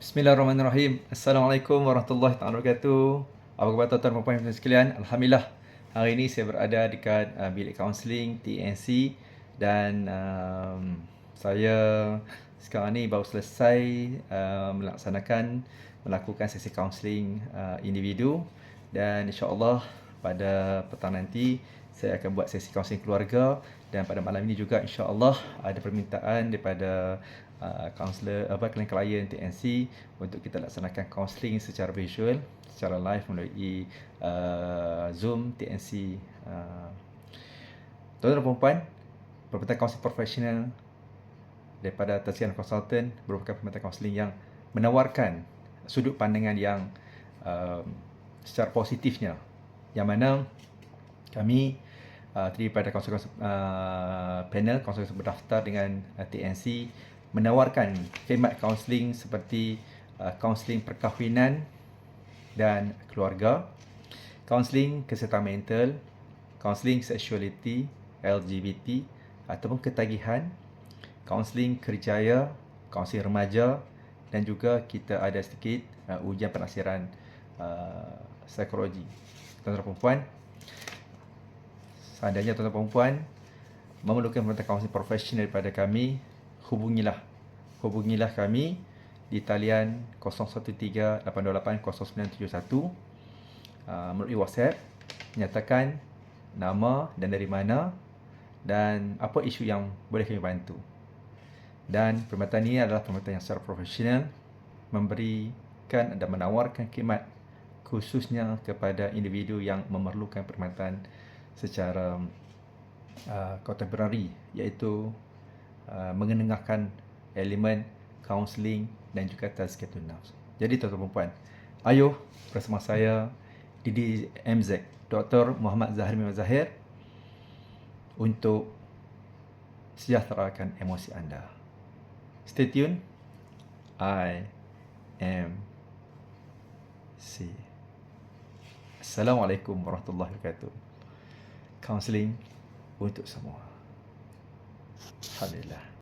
Bismillahirrahmanirrahim. Assalamualaikum warahmatullahi taala wabarakatuh. Apa khabar tuan-tuan dan puan-puan sekalian? Alhamdulillah. Hari ini saya berada dekat uh, bilik kaunseling TNC dan um, saya sekarang ni baru selesai uh, melaksanakan melakukan sesi kaunseling uh, individu dan insya-Allah pada petang nanti saya akan buat sesi kaunseling keluarga dan pada malam ini juga insya-Allah ada permintaan daripada kaunselor uh, apa klien-klien TNC untuk kita laksanakan kaunseling secara visual secara live melalui uh, Zoom TNC uh, tuan-tuan dan puan permintaan kaunseling profesional daripada Tasian Consultant merupakan permintaan kaunseling yang menawarkan sudut pandangan yang uh, secara positifnya. Yang mana kami uh, terdiri pada kaunselor uh, panel kaunselor berdaftar dengan uh, TNC menawarkan khidmat kaunseling seperti kaunseling uh, perkahwinan dan keluarga, kaunseling kesihatan mental, kaunseling seksualiti, LGBT ataupun ketagihan, kaunseling kerjaya, kaunseling remaja dan juga kita ada sedikit uh, ujian penasiran uh, psikologi. Tuan-tuan seandainya tuan-tuan perempuan memerlukan perkhidmatan kaunseling profesional daripada kami, hubungilah hubungilah kami di talian 0138280971 uh, melalui WhatsApp nyatakan nama dan dari mana dan apa isu yang boleh kami bantu. Dan perkhidmatan ini adalah perkhidmatan yang secara profesional memberikan dan menawarkan khidmat khususnya kepada individu yang memerlukan perkhidmatan secara uh, contemporary iaitu Uh, mengenengahkan elemen counselling dan juga tazkiyatun nafs. Jadi tuan-tuan puan, ayo bersama saya Didi MZ, Dr. Muhammad Zahir Mimah Zahir untuk sejahterakan emosi anda. Stay tune. I am C. Assalamualaikum warahmatullahi wabarakatuh. Counseling untuk semua. Alhamdulillah.